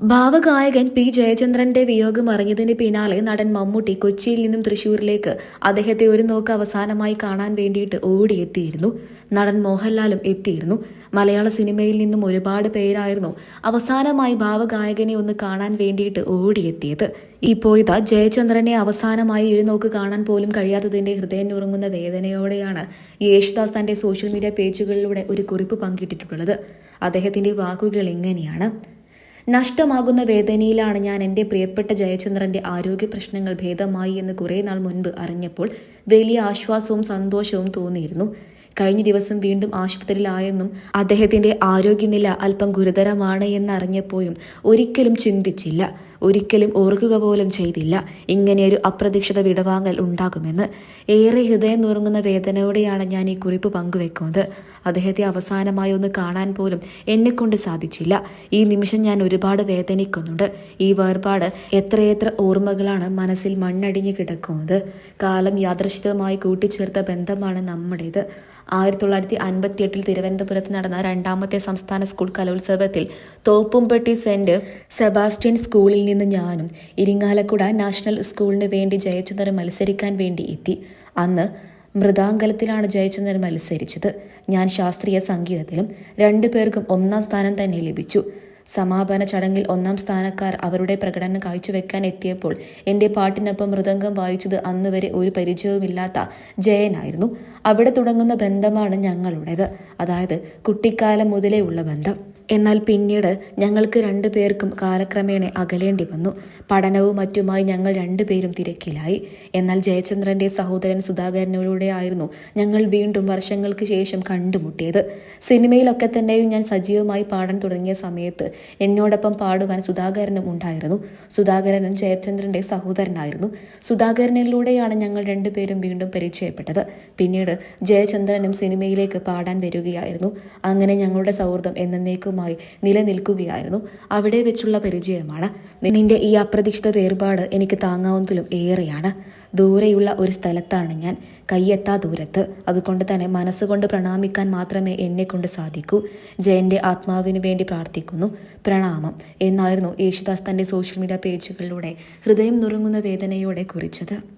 ഭാവഗായകൻ P. ജയചന്ദ്രന്റെ വിയോഗം അറിഞ്ഞതിന് പിന്നാലെ നടൻ മമ്മൂട്ടി കൊച്ചിയിൽ നിന്നും തൃശൂരിലേക്ക് അദ്ദേഹത്തെ ഒരു നോക്ക് അവസാനമായി കാണാൻ വേണ്ടിയിട്ട് ഓടിയെത്തിയിരുന്നു. നടൻ മോഹൻലാലും എത്തിയിരുന്നു. മലയാള സിനിമയിൽ നിന്നും ഒരുപാട് പേരായിരുന്നു അവസാനമായി ഭാവഗായകനെ ഒന്ന് കാണാൻ വേണ്ടിയിട്ട് ഓടിയെത്തിയത്. ഇപ്പോൾ ഇതാ ജയചന്ദ്രനെ അവസാനമായി ഒരു നോക്ക് കാണാൻ പോലും കഴിയാത്തതിന്റെ ഹൃദയം ഉറങ്ങുന്ന വേദനയോടെയാണ് യേശുദാസ് തന്റെ സോഷ്യൽ മീഡിയ പേജുകളിലൂടെ ഒരു കുറിപ്പ് പങ്കിട്ടിട്ടുള്ളത്. അദ്ദേഹത്തിന്റെ വാക്കുകൾ ഇങ്ങനെയാണ് നഷ്ടമാകുന്ന വേദനയിലാണ് ഞാൻ എന്റെ പ്രിയപ്പെട്ട ജയചന്ദ്രന്റെ ആരോഗ്യ പ്രശ്നങ്ങൾ ഭേദമായി എന്ന് കുറേ നാൾ മുൻപ് അറിഞ്ഞപ്പോൾ വലിയ ആശ്വാസവും സന്തോഷവും തോന്നിയിരുന്നു. കഴിഞ്ഞ ദിവസം വീണ്ടും ആശുപത്രിയിലായെന്നും അദ്ദേഹത്തിന്റെ ആരോഗ്യനില അല്പം ഗുരുതരമാണ് എന്നറിഞ്ഞപ്പോഴും ഒരിക്കലും ചിന്തിച്ചില്ല. ഒരിക്കലും ഓർക്കുക പോലും ചെയ്തില്ല. ഇങ്ങനെയൊരു അപ്രതീക്ഷിത വിടവാങ്ങൽ ഉണ്ടാകുമെന്ന് ഏറെ ഹൃദയം നുറങ്ങുന്ന വേദനയോടെയാണ് ഞാൻ ഈ കുറിപ്പ് പങ്കുവെക്കുന്നത്. അദ്ദേഹത്തെ അവസാനമായി ഒന്ന് കാണാൻ പോലും എന്നെക്കൊണ്ട് സാധിച്ചില്ല. ഈ നിമിഷം ഞാൻ ഒരുപാട് വേദനിക്കുന്നുണ്ട്. ഈ വേർപാട് എത്രയെത്ര ഓർമ്മകളാണ് മനസ്സിൽ മണ്ണടിഞ്ഞു കിടക്കുന്നത്. കാലം യാദൃശികമായി കൂട്ടിച്ചേർത്ത ബന്ധമാണ് നമ്മുടേത്. ആയിരത്തി തൊള്ളായിരത്തി അൻപത്തി എട്ടിൽ തിരുവനന്തപുരത്ത് നടന്ന രണ്ടാമത്തെ സംസ്ഥാന സ്കൂൾ കലോത്സവത്തിൽ തോപ്പുംപട്ടി സെന്റ് സെബാസ്റ്റ്യൻ സ്കൂളിൽ നിന്ന് ഞാനും ഇരിങ്ങാലക്കുട നാഷണൽ സ്കൂളിന് വേണ്ടി ജയചന്ദ്രൻ മത്സരിക്കാൻ വേണ്ടി എത്തി. അന്ന് മൃദാങ്കലത്തിലാണ് ജയചന്ദ്രൻ മത്സരിച്ചത്. ഞാൻ ശാസ്ത്രീയ സംഗീതത്തിലും രണ്ടു പേർക്കും ഒന്നാം സ്ഥാനം തന്നെ ലഭിച്ചു. സമാപന ചടങ്ങിൽ ഒന്നാം സ്ഥാനക്കാർ അവരുടെ പ്രകടനം കാഴ്ചവെക്കാൻ എത്തിയപ്പോൾ എന്റെ പാട്ടിനൊപ്പം മൃദംഗം വായിച്ചത് അന്ന് വരെ ഒരു പരിചയവുമില്ലാത്ത ജയനായിരുന്നു. അവിടെ തുടങ്ങുന്ന ബന്ധമാണ് ഞങ്ങളുടേത്. അതായത് കുട്ടിക്കാലം മുതലേ ഉള്ള ബന്ധം. എന്നാൽ പിന്നീട് ഞങ്ങൾക്ക് രണ്ടു പേർക്കും കാലക്രമേണ അകലേണ്ടി വന്നു. പഠനവും മറ്റുമായി ഞങ്ങൾ രണ്ടുപേരും തിരക്കിലായി. എന്നാൽ ജയചന്ദ്രന്റെ സഹോദരൻ സുധാകരനിലൂടെ ആയിരുന്നു ഞങ്ങൾ വീണ്ടും വർഷങ്ങൾക്ക് ശേഷം കണ്ടുമുട്ടിയത്. സിനിമയിലൊക്കെ തന്നെയും ഞാൻ സജീവമായി പാടാൻ തുടങ്ങിയ സമയത്ത് എന്നോടൊപ്പം പാടുവാൻ സുധാകരനും ഉണ്ടായിരുന്നു. സുധാകരനും ജയചന്ദ്രന്റെ സഹോദരനായിരുന്നു. സുധാകരനിലൂടെയാണ് ഞങ്ങൾ രണ്ടുപേരും വീണ്ടും പരിചയപ്പെട്ടത്. പിന്നീട് ജയചന്ദ്രനും സിനിമയിലേക്ക് പാടാൻ വരികയായിരുന്നു. അങ്ങനെ ഞങ്ങളുടെ സൗഹൃദം എന്നേക്കുമായി നിലനിൽക്കുകയായിരുന്നു. അവിടെ വെച്ചുള്ള പരിചയമാണ്. നിന്റെ ഈ അപ്രതീക്ഷിത വേർപാട് എനിക്ക് താങ്ങാവുന്നതിലും ഏറെയാണ്. ദൂരെയുള്ള ഒരു സ്ഥലത്താണ് ഞാൻ കയ്യെത്താ ദൂരത്ത്. അതുകൊണ്ട് തന്നെ മനസ്സുകൊണ്ട് പ്രണാമിക്കാൻ മാത്രമേ എന്നെ കൊണ്ട് സാധിക്കൂ. ജയന്റെ ആത്മാവിന് വേണ്ടി പ്രാർത്ഥിക്കുന്നു. പ്രണാമം. എന്നായിരുന്നു യേശുദാസ് തന്റെ സോഷ്യൽ മീഡിയ പേജുകളിലൂടെ ഹൃദയം നുറുങ്ങുന്ന വേദനയോടെ കുറിച്ചത്.